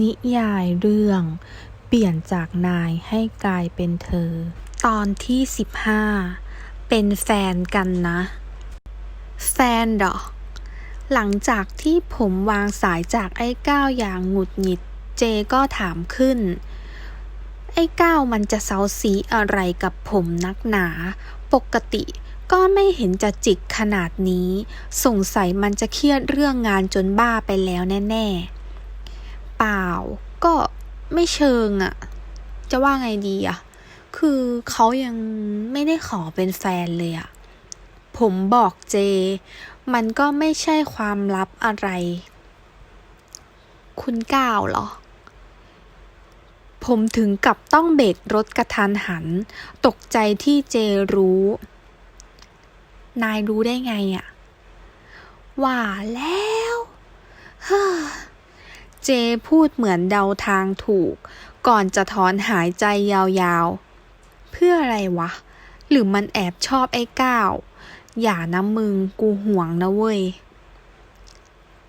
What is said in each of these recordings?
นิยายเรื่อง เปลี่ยนจากนายให้กลายเป็นเธอ ตอนที่สิบห้าเป็นแฟนกันนะ แฟนเหรอหลังจากที่ผมวางสายจากไอ้ก้าวอย่างหงุดหงิด เจก็ถามขึ้น ไอ้ก้าวมันจะเซาซีอะไรกับผมนักหนา ปกติก็ไม่เห็นจะจิกขนาดนี้ สงสัยมันจะเครียดเรื่องงานจนบ้าไปแล้วแน่ ๆ เปล่า ก็ไม่เชิงอะจะว่าไงดีอะคือเขายังไม่ได้ขอเป็นแฟนเลยอะผมบอกเจ มันก็ไม่ใช่ความลับอะไร คุณก้าวเหรอ ผมถึงกับต้องเบรกรถกระทันหัน ตกใจที่เจรู้ นายรู้ได้ไงอะว่าแล้ว เฮ้อ เจพูดเหมือนเดาทางถูก ก่อนจะถอนหายใจยาวๆ เพื่ออะไรวะ หรือมันแอบชอบไอ้ก้าวอย่านะมึงกูห่วงนะเว้ย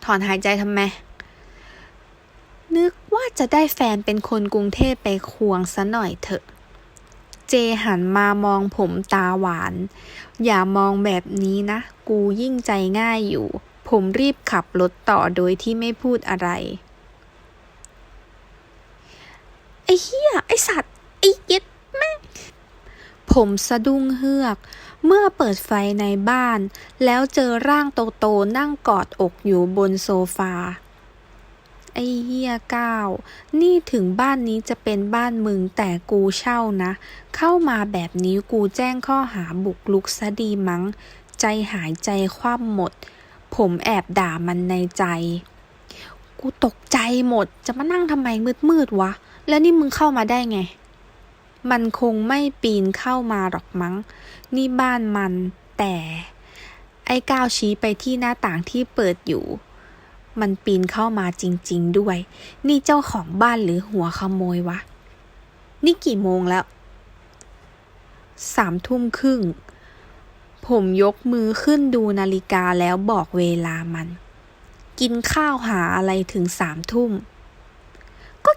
ถอนหายใจทำไม นึกว่าจะได้แฟนเป็นคนกรุงเทพไปควงซะหน่อยเถอะ เจหันมามองผมตาหวาน อย่ามองแบบนี้นะ กูยิ่งใจง่ายอยู่ ผมรีบขับรถต่อโดยที่ไม่พูดอะไร ไอ้เหี้ย ไอ้สัตว์ ไอ้เย็ดแม่ผมสะดุ้งเฮือก เมื่อเปิดไฟในบ้าน แล้วเจอร่างโตๆนั่งกอดอกอยู่บนโซฟา ไอ้เหี้ยก้าว นี่ถึงบ้านนี้จะเป็นบ้านมึงแต่กูเช่านะ เข้ามาแบบนี้กูแจ้งข้อหาบุกลุกซะดีมั้ง ใจหายใจคว่ำหมด ผมแอบด่ามันในใจ กูตกใจหมด จะมานั่งทำไมมืดๆวะ แล้วนี่มึงเข้ามาได้ไง มันคงไม่ปีนเข้ามาหรอกมั้ง นี่บ้านมันแต่ ไอ้ก้าวชี้ไปที่หน้าต่างที่เปิดอยู่ มันปีนเข้ามาจริง ๆ ด้วย นี่เจ้าของบ้านหรือหัวขโมยวะ นี่กี่โมงแล้วสามทุ่มครึ่ง ผมยกมือขึ้นดูนาฬิกาแล้วบอกเวลามัน กินข้าวหาอะไรถึงสามทุ่ม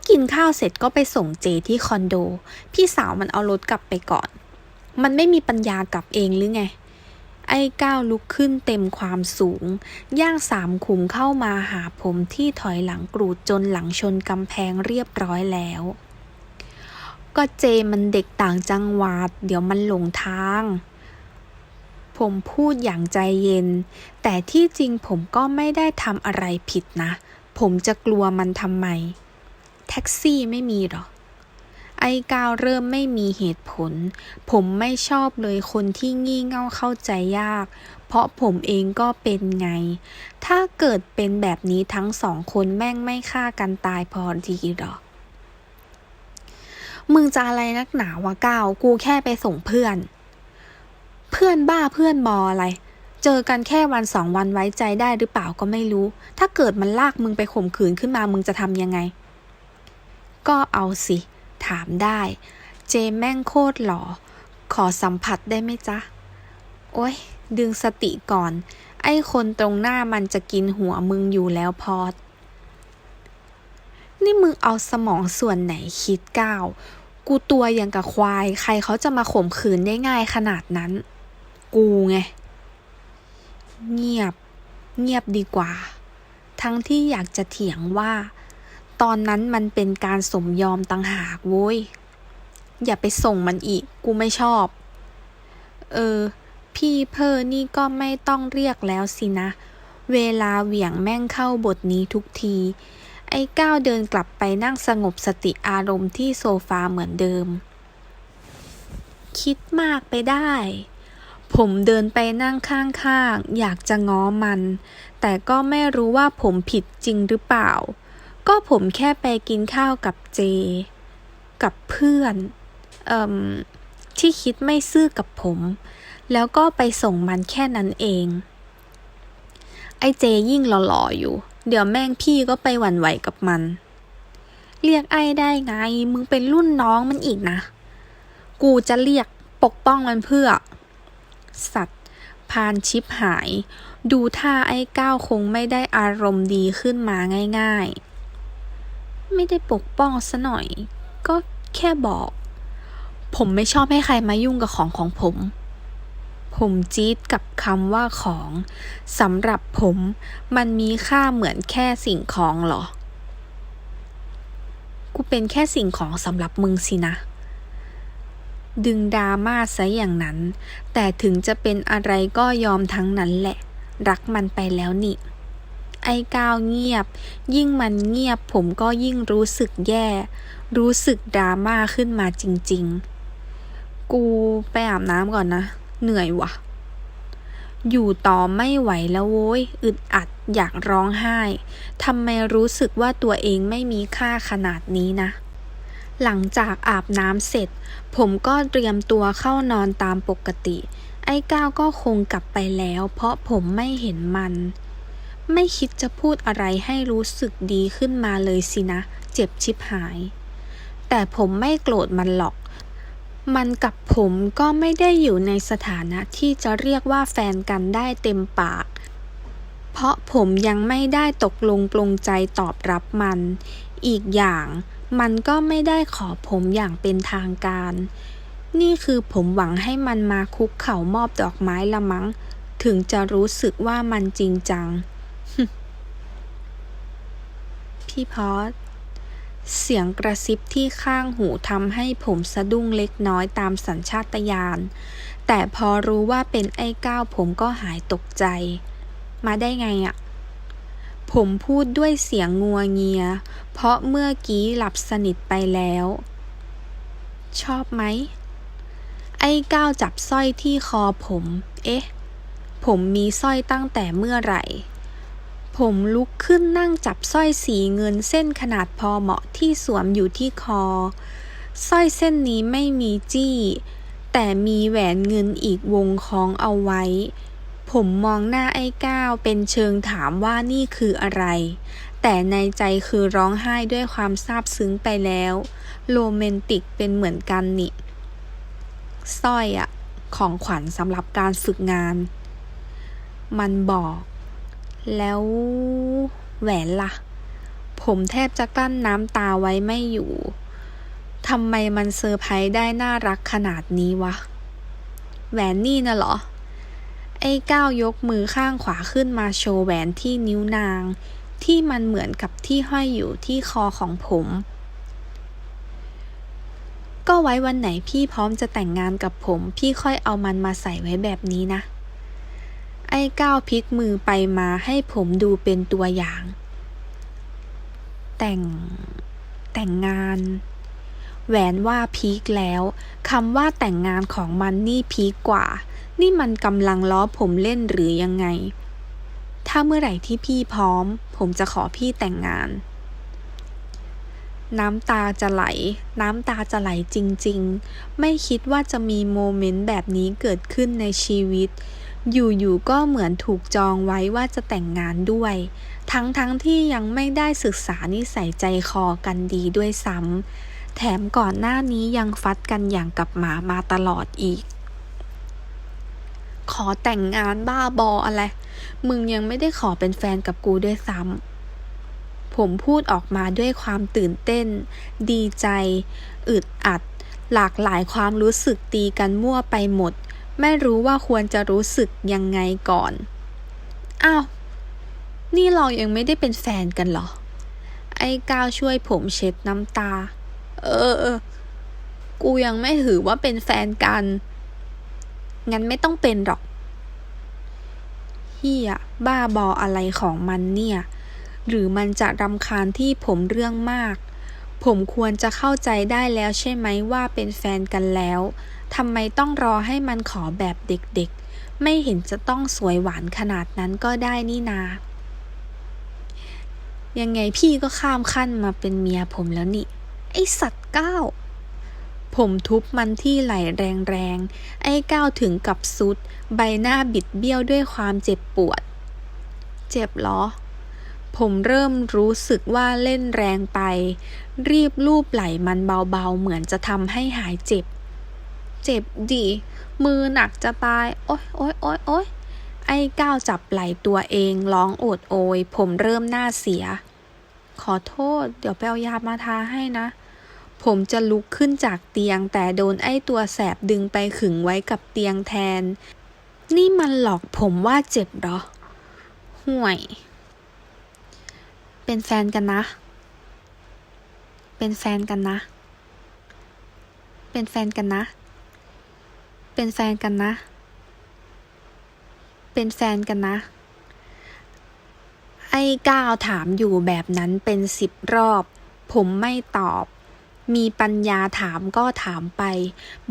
ก็กินข้าวเสร็จก็ไปส่งเจที่คอนโด พี่สาวมันเอารถกลับไปก่อน มันไม่มีปัญญากลับเองหรือไง ไอ้ก้าวลุกขึ้นเต็มความสูง ย่างสามขุมเข้ามาหาผมที่ถอยหลังกรูดจนหลังชนกำแพงเรียบร้อยแล้ว ก็เจมันเด็กต่างจังหวัด เดี๋ยวมันหลงทางผมพูดอย่างใจเย็น แต่ที่จริงผมก็ไม่ได้ทำอะไรผิดนะ ผมจะกลัวมันทำไม แท็กซี่ไม่มีหรอไอ้ก้าวเริ่มไม่มีเหตุผล ผมไม่ชอบเลยคนที่งี่เง่าเข้าใจยาก เพราะผมเองก็เป็นไง ถ้าเกิดเป็นแบบนี้ทั้งสองคนแม่งไม่ฆ่ากันตายพอดีหรอมึงจะอะไรนักหนาวะก้าวกูแค่ไปส่งเพื่อน เพื่อนบ้าเพื่อนบออะไร เจอกันแค่วันสองวันไว้ใจได้หรือเปล่าก็ไม่รู้ ถ้าเกิดมันลากมึงไปข่มขืนขึ้นมามึงจะทำยังไง ก็เอาสิ ถามได้ เจแม่งโคตรหล่อ ขอสัมผัสได้ไหมจ๊ะ โอ้ย ดึงสติก่อน ไอ้คนตรงหน้ามันจะกินหัวมึงอยู่แล้วพอด นี่มึงเอาสมองส่วนไหนคิดก้าว กูตัวอย่างกับควาย ใครเขาจะมาข่มขืนได้ง่ายขนาดนั้น กูไง เงียบ เงียบดีกว่า ทั้งที่อยากจะเถียงว่า ตอนนั้นมันเป็นการสมยอมตังหากโว้ย อย่าไปส่งมันอีก กูไม่ชอบ เออ พี่เพอนี่ก็ไม่ต้องเรียกแล้วสินะ เวลาเหวี่ยงแม่งเข้าบทนี้ทุกที ไอ้ก้าวเดินกลับไปนั่งสงบสติอารมณ์ที่โซฟาเหมือนเดิม คิดมากไปได้ ผมเดินไปนั่งข้างๆ อยากจะง้อมัน แต่ก็ไม่รู้ว่าผมผิดจริงหรือเปล่า ก็ผมแค่ไปกินข้าวกับเจ กับเพื่อนอที่คิดไม่ซื่อกับผม แล้วก็ไปส่งมันแค่นั้นเอง ไอ้เจยิ่งหล่อๆอยู่ เดี๋ยวแม่งพี่ก็ไปหวั่นไหวกับมัน เรียกไอ้ได้ไง มึงเป็นรุ่นน้องมันอีกนะ กูจะเรียกปกป้องมันเพื่อ สัตว์พานชิปหาย ดูท่าไอ้ก้าวคงไม่ได้อารมณ์ดีขึ้นมาง่าย ๆ ไม่ได้ปกป้องซะหน่อย ก็แค่บอก ผมไม่ชอบให้ใครมายุ่งกับของของผม ผมจี๊ดกับคำว่าของสำหรับผมมันมีค่าเหมือนแค่สิ่งของหรอ กูเป็นแค่สิ่งของสำหรับมึงสินะดึงดราม่าซะอย่างนั้น แต่ถึงจะเป็นอะไรก็ยอมทั้งนั้นแหละ รักมันไปแล้วนี่ ไอ้ก้าวเงียบ ยิ่งมันเงียบผมก็ยิ่งรู้สึกแย่ รู้สึกดราม่าขึ้นมาจริง ๆ กูไปอาบน้ำก่อนนะ เหนื่อยว่ะ อยู่ต่อไม่ไหวแล้วโว้ย อึดอัดอยากร้องไห้ทำไมรู้สึกว่าตัวเองไม่มีค่าขนาดนี้นะหลังจากอาบน้ำเสร็จ ผมก็เตรียมตัวเข้านอนตามปกติ ไอ้ก้าวก็คงกลับไปแล้ว เพราะผมไม่เห็นมัน ไม่คิดจะพูดอะไรให้รู้สึกดีขึ้นมาเลยสินะ เจ็บชิบหาย แต่ผมไม่โกรธมันหรอก มันกับผมก็ไม่ได้อยู่ในสถานะที่จะเรียกว่าแฟนกันได้เต็มปาก เพราะผมยังไม่ได้ตกลงปลงใจตอบรับมัน อีกอย่างมันก็ไม่ได้ขอผมอย่างเป็นทางการ นี่คือผมหวังให้มันมาคุกเข่ามอบดอกไม้ละมั้ง ถึงจะรู้สึกว่ามันจริงจัง พี่พอดเสียงกระซิบที่ข้างหูทำให้ผมสะดุ้งเล็กน้อยตามสัญชาตญาณ แต่พอรู้ว่าเป็นไอ้ก้าวผมก็หายตกใจ มาได้ไงอะ่ะ ผมพูดด้วยเสียงงัวเงีย เพราะเมื่อกี้หลับสนิทไปแล้ว ชอบไหม ไอ้ก้าวจับสร้อยที่คอผม เอ๊ะ ผมมีสร้อยตั้งแต่เมื่อไหร่ ผมลุกขึ้นนั่งจับสร้อยสีเงินเส้นขนาดพอเหมาะที่สวมอยู่ที่คอ สร้อยเส้นนี้ไม่มีจี้ แต่มีแหวนเงินอีกวงคล้องเอาไว้ ผมมองหน้าไอ้ก้าวเป็นเชิงถามว่านี่คืออะไร แต่ในใจคือร้องไห้ด้วยความซาบซึ้งไปแล้ว โรแมนติกเป็นเหมือนกันนี่สร้อยอะของขวัญสำหรับการฝึกงาน มันบอก แล้วแหวนล่ะ ผมแทบจะกลั้นน้ำตาไว้ไม่อยู่ทำไมมันเซอร์ไพรส์ได้น่ารักขนาดนี้วะ แหวนนี่นะเหรอ ไอ้ก้าวยกมือข้างขวาขึ้นมาโชว์แหวนที่นิ้วนาง ที่มันเหมือนกับที่ห้อยอยู่ที่คอของผม ก็ไว้วันไหนพี่พร้อมจะแต่งงานกับผม พี่ค่อยเอามันมาใส่ไว้แบบนี้นะ ไอ้ก้าวพลิกมือไปมาให้ผมดูเป็นตัวอย่าง แต่ง แต่งงาน แหวนว่าพีคแล้วคำว่าแต่งงานของมันนี่พีคกว่า นี่มันกำลังล้อผมเล่นหรือยังไง ถ้าเมื่อไหร่ที่พี่พร้อม ผมจะขอพี่แต่งงาน น้ำตาจะไหล น้ำตาจะไหลจริง ๆ ไม่คิดว่าจะมีโมเมนต์แบบนี้เกิดขึ้นในชีวิต อยู่ๆก็เหมือนถูกจองไว้ว่าจะแต่งงานด้วย ทั้งๆทที่ยังไม่ได้ศึกษานิสัยใจคอกันดีด้วยซ้ำแถมก่อนหน้านี้ยังฟัดกันอย่างกับหมามาตลอดอีก ขอแต่งงานบ้าบออะไร มึงยังไม่ได้ขอเป็นแฟนกับกูด้วยซ้ำผมพูดออกมาด้วยความตื่นเต้น ดีใจ อึดอัด หลากหลายความรู้สึกตีกันมั่วไปหมด ไม่รู้ว่าควรจะรู้สึกยังไงก่อน อ้าว นี่เรายังไม่ได้เป็นแฟนกันเหรอ ไอ้ก้าวช่วยผมเช็ดน้ำตา เออ กูยังไม่ถือว่าเป็นแฟนกัน งั้นไม่ต้องเป็นหรอกเฮียบ้าบออะไรของมันเนี่ย หรือมันจะรำคาญที่ผมเรื่องมาก ผมควรจะเข้าใจได้แล้วใช่ไหมว่าเป็นแฟนกันแล้ว ทำไมต้องรอให้มันขอแบบเด็กๆ ไม่เห็นจะต้องสวยหวานขนาดนั้นก็ได้นี่นา ยังไงพี่ก็ข้ามขั้นมาเป็นเมียผมแล้วนี่ ไอสัตว์ก้าวผมทุบมันที่ไหลแรงๆ ไอ้ก้าวถึงกับซุด ใบหน้าบิดเบี้ยวด้วยความเจ็บปวด เจ็บเหรอ ผมเริ่มรู้สึกว่าเล่นแรงไป รีบลูบไหล่มันเบาๆ เหมือนจะทำให้หายเจ็บ เจ็บดิ มือหนักจะตาย โอ๊ยโอ๊ยโอ๊ยโอ๊ยไอ้ก้าวจับไหล่ตัวเองร้องโอดโอย ผมเริ่มหน้าเสีย ขอโทษ เดี๋ยวไปเอายามาทาให้นะ ผมจะลุกขึ้นจากเตียงแต่โดนไอ้ตัวแสบดึงไปขึงไว้กับเตียงแทน นี่มันหลอกผมว่าเจ็บหรอ ห่วย เป็นแฟนกันนะ เป็นแฟนกันนะ เป็นแฟนกันนะ เป็นแฟนกันนะ เป็นแฟนกันนะ ไอ้ก้าวถามอยู่แบบนั้นเป็นสิบรอบ ผมไม่ตอบ มีปัญญาถามก็ถามไป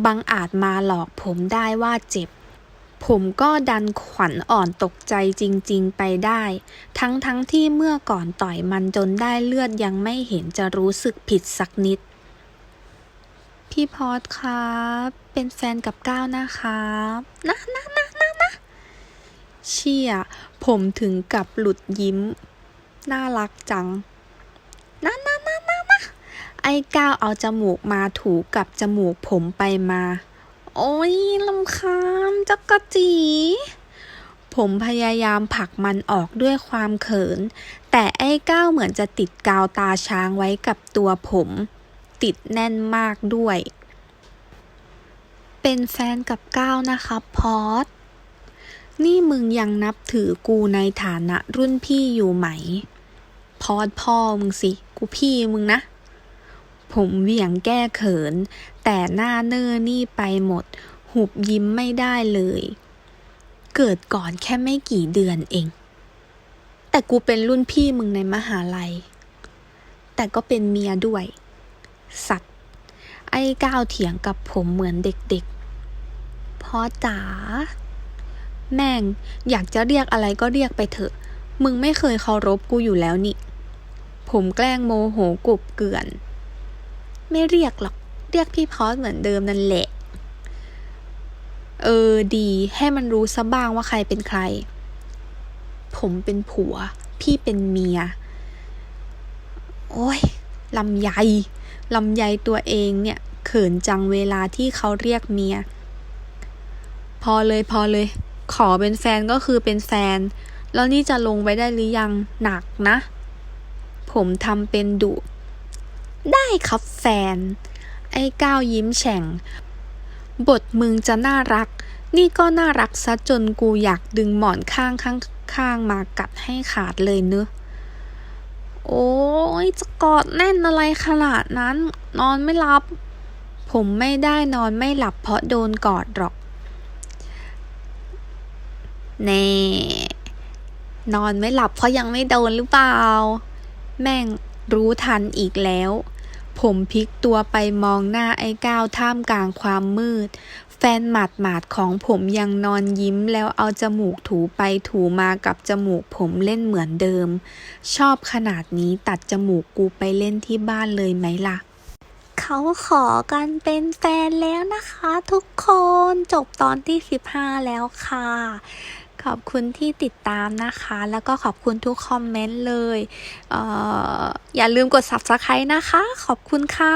บังอาจมาหลอกผมได้ว่าเจ็บ ผมก็ดันขวัญอ่อนตกใจจริง ๆ ไปได้ ทั้งทั้งๆที่เมื่อก่อนต่อยมันจนได้เลือดยังไม่เห็นจะรู้สึกผิดสักนิด พี่พอดครับ เป็นแฟนกับก้าวนะครับนะนะนะนะนะเชี่ย ผมถึงกับหลุดยิ้ม น่ารักจังนะนะนะนะนะไอ้ก้าวเอาจมูกมาถูกับจมูกผมไปมา โอ้ยลำคาญจักกะจีผมพยายามผลักมันออกด้วยความเขิน แต่ไอ้ก้าวเหมือนจะติดกาวตาช้างไว้กับตัวผม ติดแน่นมากด้วย เป็นแฟนกับก้าวนะครับพอดนี่มึงยังนับถือกูในฐานะรุ่นพี่อยู่ไหม พอดพ่อมึงสิ กูพี่มึงนะ ผมเหวี่ยงแก้เขิน แต่หน้าเนอนี่ไปหมด หุบยิ้มไม่ได้เลย เกิดก่อนแค่ไม่กี่เดือนเอง แต่กูเป็นรุ่นพี่มึงในมหาลัย แต่ก็เป็นเมียด้วย สัตว์ ไอ้ก้าวเถียงกับผมเหมือนเด็กๆ พ่อจ๋าแม่ง อยากจะเรียกอะไรก็เรียกไปเถอะ มึงไม่เคยเคารพกูอยู่แล้วนี่ ผมแกล้งโมโหกรุบเกือน ไม่เรียกหรอก เรียกพี่พอสเหมือนเดิมนั่นแหละ เออดี ให้มันรู้ซะบ้างว่าใครเป็นใคร ผมเป็นผัว พี่เป็นเมีย โอ้ยลำไยลำไยตัวเองเนี่ย เขินจังเวลาที่เขาเรียกเมีย พอเลยพอเลย ขอเป็นแฟนก็คือเป็นแฟน แล้วนี่จะลงไปได้หรือยังหนักนะ ผมทำเป็นดุ ได้ครับแฟน ไอ้ก้าวยิ้มแฉ่ง บทมึงจะน่ารัก นี่ก็น่ารักซะจนกูอยากดึงหมอนข้างข้างข้างมากัดให้ขาดเลยเนอะโอ้ยจะกอดแน่นอะไรขนาดนั้น นอนไม่หลับ ผมไม่ได้นอนไม่หลับเพราะโดนกอดหรอก แน่นอนไม่หลับเพราะยังไม่โดนหรือเปล่า แม่งรู้ทันอีกแล้ว ผมพลิกตัวไปมองหน้าไอ้ก้าวท่ามกลางความมืด แฟนหมาดหมาดของผมยังนอนยิ้มแล้วเอาจมูกถูไปถูมากับจมูกผมเล่นเหมือนเดิม ชอบขนาดนี้ตัดจมูกกูไปเล่นที่บ้านเลยไหมล่ะเขาขอกันเป็นแฟนแล้วนะคะ ทุกคนจบตอนที่ 15 แล้วค่ะ ขอบคุณที่ติดตามนะคะ แล้วก็ขอบคุณทุกคอมเมนต์เลยเอออย่าลืมกด subscribe นะคะ ขอบคุณค่ะ